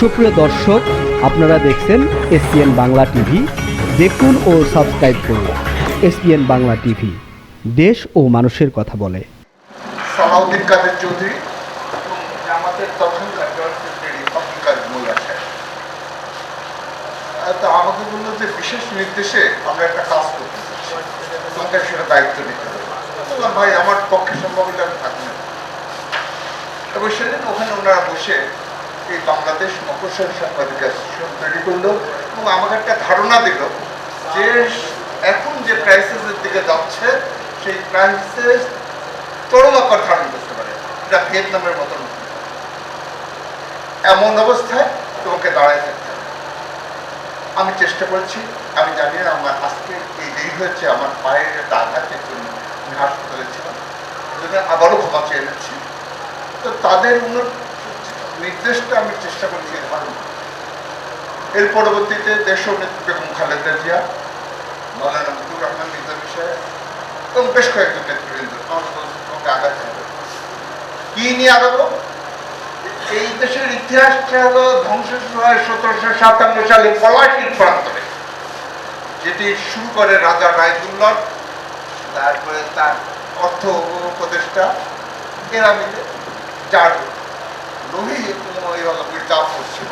সুপ্রিয় দর্শক, আপনারা দেখছেন এসপিএন বাংলা টিভি। দেখুন ও সাবস্ক্রাইব করুন এসপিএন বাংলা টিভি। দেশ ও মানুষের কথা বলে। সালাউদ্দিন কাদের চৌধুরী আমাদের তখনকার আমাকে বলল যে বিশেষ নির্দেশে আমরা একটা কাজ করতে তোমাকে সেটা দায়িত্ব নিতে হবে। ভাই, আমার পক্ষে সম্ভব হলে আমি থাকব না। এবং সেদিন ওখানে ওনারা বসে এই বাংলাদেশ মফস্বল সাংবাদিক অ্যাসোসিয়েশন তৈরি করল এবং আমাকে একটা ধারণা দিল যে এখন যে ক্রাইসিসের দিকে যাচ্ছে, সেই ক্রাইসিস চরম আকার ধারণ করতে পারে। এটা ভিয়েতনামের মতন এমন অবস্থায় তোমাকে দাঁড়ায় থাকতে আমি চেষ্টা করছি, আমি জানি আমার আজকে এই দেরি হয়েছে, আমার পায়ের একটা আঘাতের জন্য আমি হাসপাতালে ছিলাম। আবারও ক্ষমা চেয়ে নিচ্ছি। তো তাদের উন্নত নির্দেশটা আমি চেষ্টা করছি ধারণ এর পরবর্তীতে দেশীয় নেত্রী বেগম খালেদা জিয়া মৌলানা মুজিবুর রহমান নিজামী সাহেব এবং বেশ কয়েকজন নেতৃবৃন্দ বলছে, আগাতে হবে কি নিয়ে আগাবো এই দেশের ইতিহাসটা হলো ধ্বংসের হয় সতেরোশো সাতান্ন সালে পলাশির প্রান্তরে যেটি শুরু করে রাজা রায়দুল্লভ তারপরে তার অর্থ উপদেষ্টা এরা মিলে যার রবি মির্জাফর ছিল।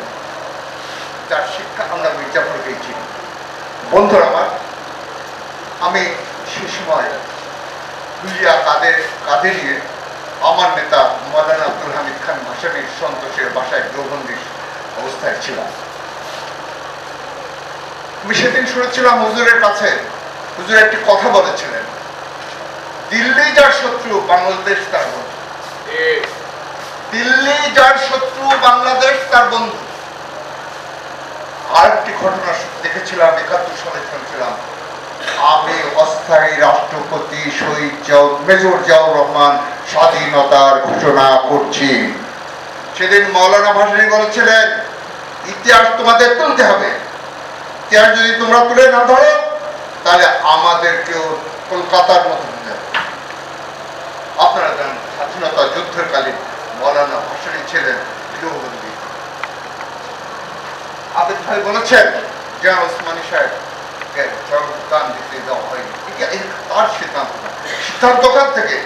যার শিক্ষা আমরা মির্জাফরকেই চিনি বন্ধুরা আমার, আমি সে সময় দুলিয়া কাদের কাঁধে নিয়ে আমার নেতা মৌলানা আব্দুল হামিদ খান ভাসানির সন্তোষের বাসায় গৃহবন্দী অবস্থায় ছিলাম। আমি সেদিন শুনেছিলাম হুজুরের কাছে, হুজুর একটি কথা বলেছিলেন, দিল্লি যার শত্রু, বাংলাদেশ তার বন্ধু। দিল্লি যার শত্রু বাংলাদেশ, তার বন্ধু। আর একটি ঘটনা দেখেছিলাম, একাত্তর সালে শুনছিলাম। আমি অস্থায়ী রাষ্ট্রপতি শহীদ জিয়াউর মেজর জিয়াউর রহমান স্বাধীনতার ঘোষণা করছি। সেদিন মৌলানা ভাসানী বলেছিলেন, ইতিহাস তোমাদের তুলতে হবে। ইতিহাস যদি তোমরা তুলে না ধরো, তাহলে আমাদেরকেও কলকাতার মতো আপনারা জানেন স্বাধীনতা যুদ্ধের কালীন মৌলানা ভাসানী ছিলেন গৃহবন্দী ভাই বলেছেন যে ওসমানী জন্মদান দিতে দেওয়া হয়নি। তার সিদ্ধান্ত। না। সিদ্ধান্ত কার থেকে?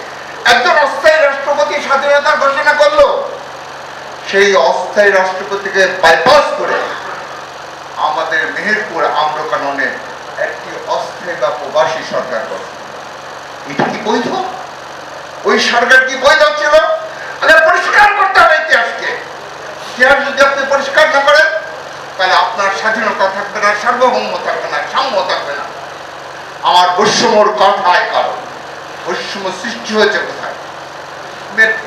একজন অস্থায়ী রাষ্ট্রপতি স্বাধীনতার ঘোষণা করল। সেই অস্থায়ী রাষ্ট্রপতিকে বাইপাস করে আমাদের মেহেরপুর আম্রকাননে একটি অস্থায়ী বা প্রবাসী সরকার গঠন এটা কি বৈধ? ওই সরকার কি বৈধ ছিল? পরিষ্কার করতে হবে ইতিহাসকে। ইতিহাস যদি আপনি পরিষ্কার না করেন তাহলে আপনার স্বাধীনতা থাকবে না সার্বভৌম থাকবে না, সাম্য থাকবে না। আমার বৈষম্যর কথায় কারণ বৈষম্য সৃষ্টি হয়েছে কোথায়?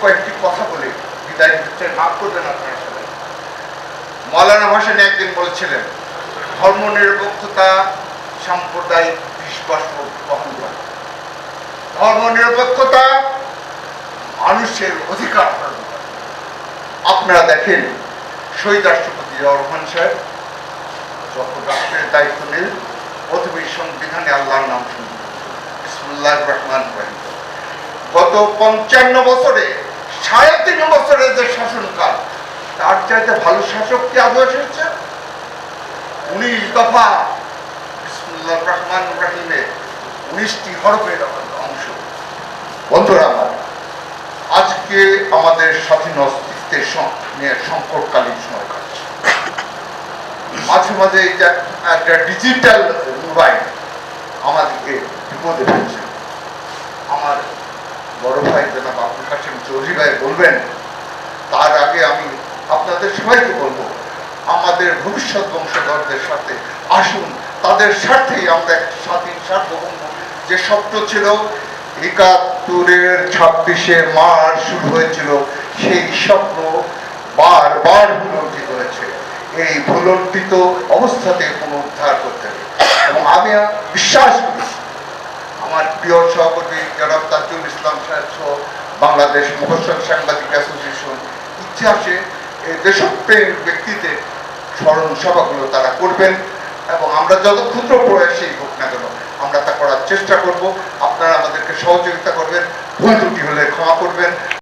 কয়েকটি কথা বলে, বিদায় নিচ্ছে না করবেন আপনার সাথে মৌলানা ভাসানী একদিন বলেছিলেন, ধর্ম নিরপেক্ষতা সাম্প্রদায়িক বিশ্বাস বহন করে ধর্ম নিরপেক্ষতা মানুষের অধিকার। আপনারা দেখেন শহীদ রাষ্ট্রপতি জিয়াউর রহমান সাহেব যখন রাষ্ট্রের দায়িত্ব প্রথমেই সংবিধানে আল্লাহর নাম রহমান রহিম। গত পঞ্চান্ন বছরে সাড়ে তিন বছরের যে শাসনকাল, তার চাইতে ভালো শাসক কি আদৌ এসেছে? উনিশ দফা বিসমুল্লাহ রহমান রহিমে উনিশটি হরফের অংশ। বন্ধুরা আমার আজকে আমাদের স্বাধীন অস্তিত্বের সংকটকালীন সময় কাটছে। মাঝে মাঝে যে একটা ডিজিটাল মোবাইল আমাদেরকে বিপদে ফেলছে। আমার বড় ভাই জনাব আব্দুল কাসিম চৌধুরী ভাই বলবেন, তার আগে আমি আপনাদের সবাইকে বলব, আমাদের ভবিষ্যৎ বংশধরদের সাথে আসুন, তাদের স্বার্থেই আমরা একটি স্বাধীন, সার্বভৌম যে স্বপ্ন ছিল, একাত্তরের ছাব্বিশে মার্চ শুরু হয়েছিল, সেই স্বপ্ন ভুলন্টিত অবস্থাতে পুনরুদ্ধার করতে হবে। এবং আমি বিশ্বাস করি, আমার প্রিয় সহকর্মী জনাব তাজুল ইসলাম সাহেব সহ বাংলাদেশ মহসল সাংবাদিক অ্যাসোসিয়েশন ইতিহাসে দেশপ্রেম ব্যক্তিদের স্মরণ সভাগুলো তারা করবেন এবং আমরা যত ক্ষুদ্র প্রয়াসেই হোক না কেন, আমরা তা করার চেষ্টা করব। আপনারা আমাদেরকে সহযোগিতা করবেন, ভুল ত্রুটি হলে ক্ষমা করবেন।